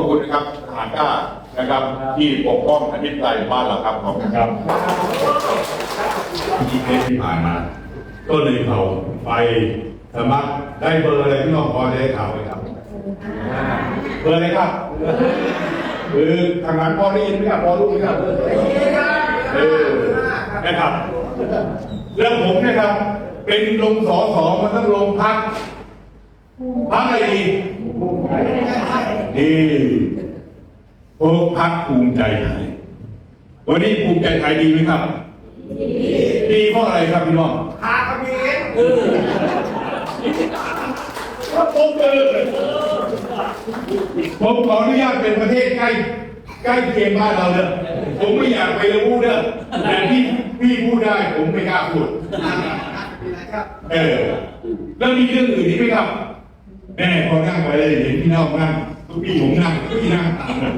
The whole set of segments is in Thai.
ขอบคุณนะครับทหารกล้านะครับ ที่ปกป้องอาทิตย์ไตรบ้านเราครับขอบคุณครับที่เคสที่ผ่านมา ก็เลยเขาไปสมัครได้เบอร์อะไรพี่น้องพอได้ข่าวไหมครับเบอร์อะไรครับคือทางนั้นพอได้ยินไหมครับพอรู้ไหมครับเออนะครับแล้วผมนะครับ เป็นลงสอสอมาทั้งลงพักพักอะไรดี ดีพวกพักภูมิใจไทย วันนี้ภูมิใจไทยดีไหมครับ ดีเพราะอะไรครับพี่น้องหาขมิ้นผมเจอผมขออนุญาตเป็นประเทศใกล้ใกล้เคียงบ้านเราเนอะผมไม่อยากไปรู้เนอะแต่ที่พี่พูดได้ผมไม่กล้าพูดครับเออแล้วมีเรื่องอื่นอีกไหมครับแม่พอนั่งไปเลยเห็นพี่น้องนั่ง พี่ผมนั่งพี่นั่งตามเลย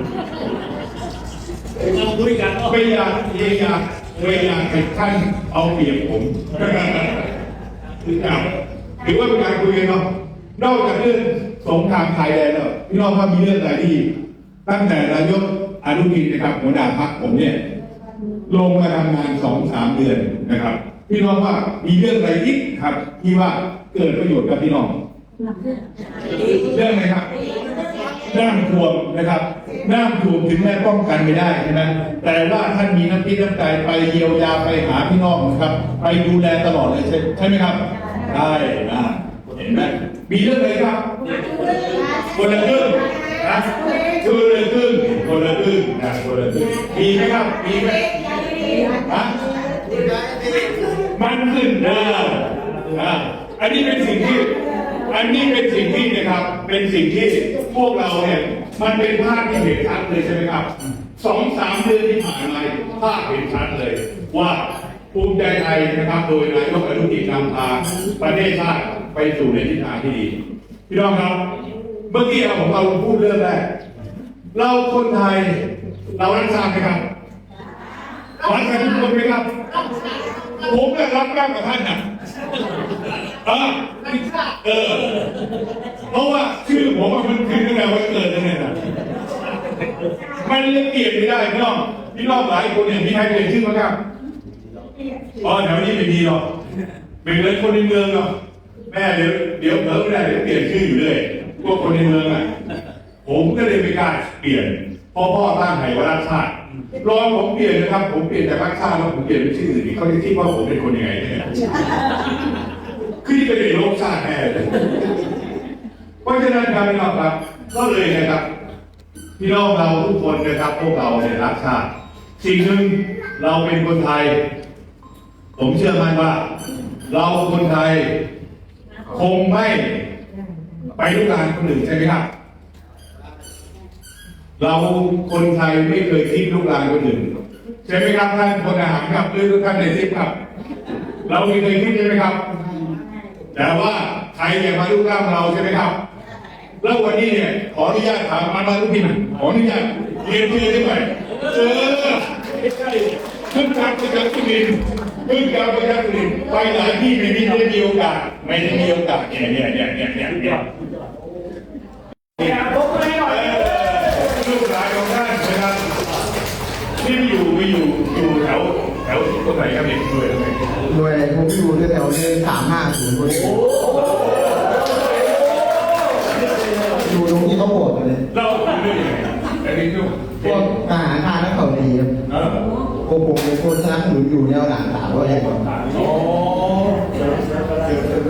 เราคุยกันไม่อยากไม่อยากไม่อยากให้ท่านเอาเปรียบผมครับถือว่าเป็นการคุยกันเนาะนอกจากเรื่องสงครามไทยแลนด์แล้วพี่น้องว่ามีเรื่องอะไรที่ตั้งแต่นายกอนุทินนะครับหัวหน้าพรรคผมเนี่ย ลงมาทำงานสองสามเดือนนะครับ พี่น้องว่ามีเรื่องอะไรอีกครับ ที่ว่าเกิดประโยชน์กับพี่น้อง เรื่องอะไรครับ น้ำท่วมนะครับน้ำท่วมถึงแม้ป้องกันไม่ได้ใช่ไหมแต่ว่าท่านมีน้ำพิน้ำใจไปเยียวยาไปหาพี่น้องนะครับ ไปดูแลตลอดเลยใช่ใช่ไหมครับได้นะเห็นไหมมีเรื่องอะไรครับคนละครึ่งนะคนละครึ่งคนละครึ่งนะคนละครึ่งมีไหมครับมีไหมฮะมันขึ้นเด้ออะอันนี้เป็นสิ่งที่ อันนี้เป็นสิ่งที่นะครับ เป็นสิ่งที่พวกเราเนี่ยมันเป็นภาพที่เห็นชัดเลยใช่ไหมครับสองสามเดือนที่ผ่านมาภาพเห็นชัดเลย ว่าภูมิใจไทยนะครับ โดยนายกอนุทินนำพาประเทศชาติไปสู่ในทิศทางที่ดีพี่น้องครับ เมื่อกี้เราผมเราพูดเรื่องแรกเราคนไทย เรารักชาติไหมครับรักกันทุกคนไหมครับ ผมเนี่ยรักมากกว่าท่านนะ อะเออ เพราะว่าชื่อผมมันคือตั้งแต่วันเกิดนั่นแหละมันเรียกเกียรติไม่ได้พี่น้องพี่น้องหลายคนเนี่ยมีใครเปลี่ยนชื่อมั้งครับอ๋อแถวนี้ไม่มีหรอกเป็นเลยคนในเมืองหรอกแม่เดี๋ยวเดี๋ยวเผลอไม่ได้เดี๋ยวเปลี่ยนชื่ออยู่เลยพวกคนในเมืองอะผมก็เลยไม่กล้าเปลี่ยนพ่อพ่อตั้งให้ว่ารักชาติ รอผมเปลี่ยนนะครับ ผมเปลี่ยนจากรักชาติแล้วผมเปลี่ยนเป็นชื่ออื่นอีกเขาจะคิดว่าผมเป็นคนยังไงเนี่ยคือที่เป็นโลกชาติแน่เลยเพราะฉะนั้นครับพี่น้องครับ ก็เลยนะครับพี่น้องเราทุกคนนะครับพวกเราเนี่ยรักชาติสิ่งหนึ่งเราเป็นคนไทย ผมเชื่อมั่นว่า เราคนไทย คงไม่ไปลุกลานคนอื่นใช่ไหมครับ เราคนไทยไม่เคยคิดลุกลานคนอื่นใช่ไหมครับท่านพลทหารครับหรือท่านในทิพครับ เราไม่เคยคิดใช่ไหมครับ แต่ว่าใครอย่ามาลุกลามเราใช่ไหมครับ แล้ววันนี้เนี่ยขออนุญาตถามมามาทุกทีนขออนุญาตเรียนชื่อได้ไหมเออไม่ใช่ขึ้นการประจักษ์สุรินทร์ขึ้นการประจักษ์สุรินไปหลายที่ไม่ได้มีโอกาสไม่ได้มีโอกาสเนี่ยเนี่ยเนี่ยเนี่ยเนี่ย ที่อยู่ไปอยู่อยู่แถวแถวตรงไหนครับเด็กด้วยตรงไหนโดยผมอยู่แถวๆเลยสามห้าศูนย์คนอยู่ตรงที่เขาโหวตเลยเล่าถึงเรื่องยังไงอันนี้คือพวกทหารค่านักเขาดีครับเออพวกผมเป็นคนสนับสนุนอยู่แนวหลังสามร้อยเอ็ดคนโอ้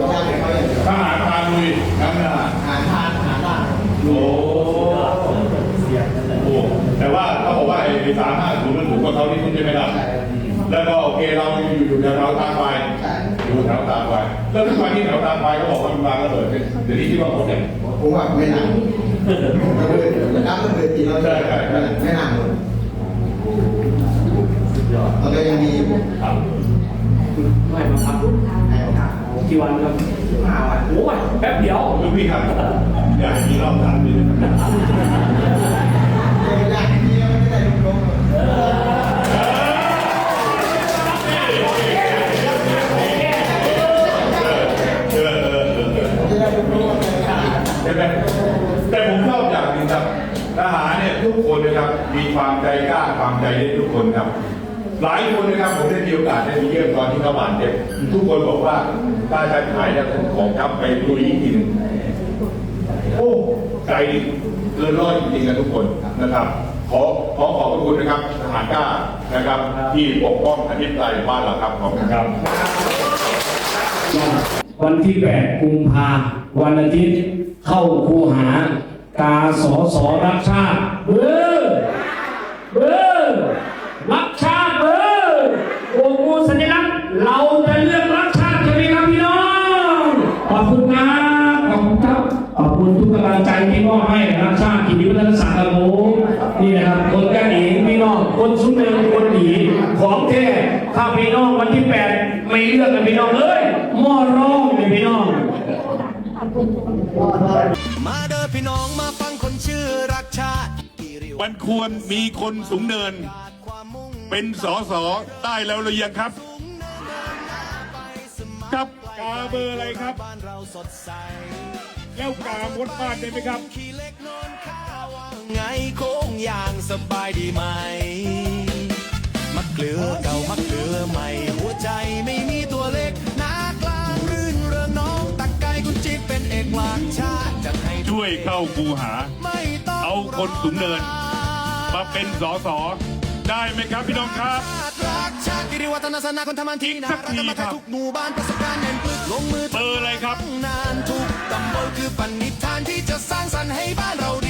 ทหารเขาอางเดียวทหารพาลุยทั้งทหารทหารค่าหารล่าโอ้ แต่ว่าเขาบอกว่าไอ้สามห้าศูนย์มันถูกกว่าเขาที่คุณจะไม่รับแล้วก็โอเคเราอยู่อยู่แถวตาไฟอยู่แถวตาไฟแล้วทุกวันที่แถวตาไฟเขาบอกว่ามันบางระเบิดเนี่ยเดี๋ยวนี้คิดว่าเขาเนี่ยผมว่าไม่หนักระเบิดน้ำระเบิดทีเราไม่หนักเลยแล้วก็ยังมีครับไม่มาครับให้โอกาสกี่วันครับห้าวันโอ้ยแป๊บเดียวลูกพี่ครับอยากมีรอบถามด้วยนะครับไม่ได้ที่ไม่ได้ลงลงเออ เออเออเออไหมแต่ผมชอบอย่างหนึงครับทหารเนี่ยทุกคนนะครับมีความใจกล้าความใจเด็ดทุกคนครับ หลายคนนะครับผมได้มีโอกาสได้ไปเยี่ยมตอนที่เขาบาดเจ็บทุกคนบอกว่าถ้าจะหายแล้วผมขอครับไปดูอีกทีหนึงโอ้ใจ เกินร้อยจริงๆนะทุกคนนะครับ ขอขอขอบพระคุณนะครับทหารกล้านะครับ ที่ปกป้องอธิปไตยบ้านเราครับขอบคุณครับ วันที่ 8 กุมภาวันอาทิตย์เข้าคูหากาสอสอรักชาติ ณทุกกำลังใจที่มอบให้รักชาติกิติวัฒนศักดิ์ครับผมนี่นะครับคนกันเองพี่น้องคนซุ้มเดิมคนหนีของแท้ถ้าพี่น้องวันที่8ไม่เลือกกันพี่น้องเลยม้อร้องเลยพี่น้องมาเด้อพี่น้องมาฟังคนชื่อรักชาติมันควรมีคนสูงเนิน เป็นสอสอได้แล้วหรือยังครับครับกาเบอร์อะไรครับ บ้านเราสดใสแล้วกามดบ้านได้ไหมครับขี่เล็กนอนข้าวว่าไงโค้งอย่างสบายดีไหมมักเกลือเก่ามักเกลือใหม่ หัวใจไม่มีตัวเล็กหนากลางรื่นเริงน้องตักไก่คุณจิ๊บเป็นเอกลักษณ์ชาติจะให้ช่วยเข้าคูหา ไม่ต้องเอาคนสูงเนิน มาเป็นสอสอได้ไหมครับพี่น้องครับรักชาติกิริวัฒนศาสนาคนทำมันทีอีกนาสักรัทีฐมาครัทาบทุกหมู่บ้านประสบการณ์แน่นปึกลงมือเบอร์อะไรครับนานทุกตำบลคือปณิธานที่จะสร้างสรรค์ให้บ้านเราดี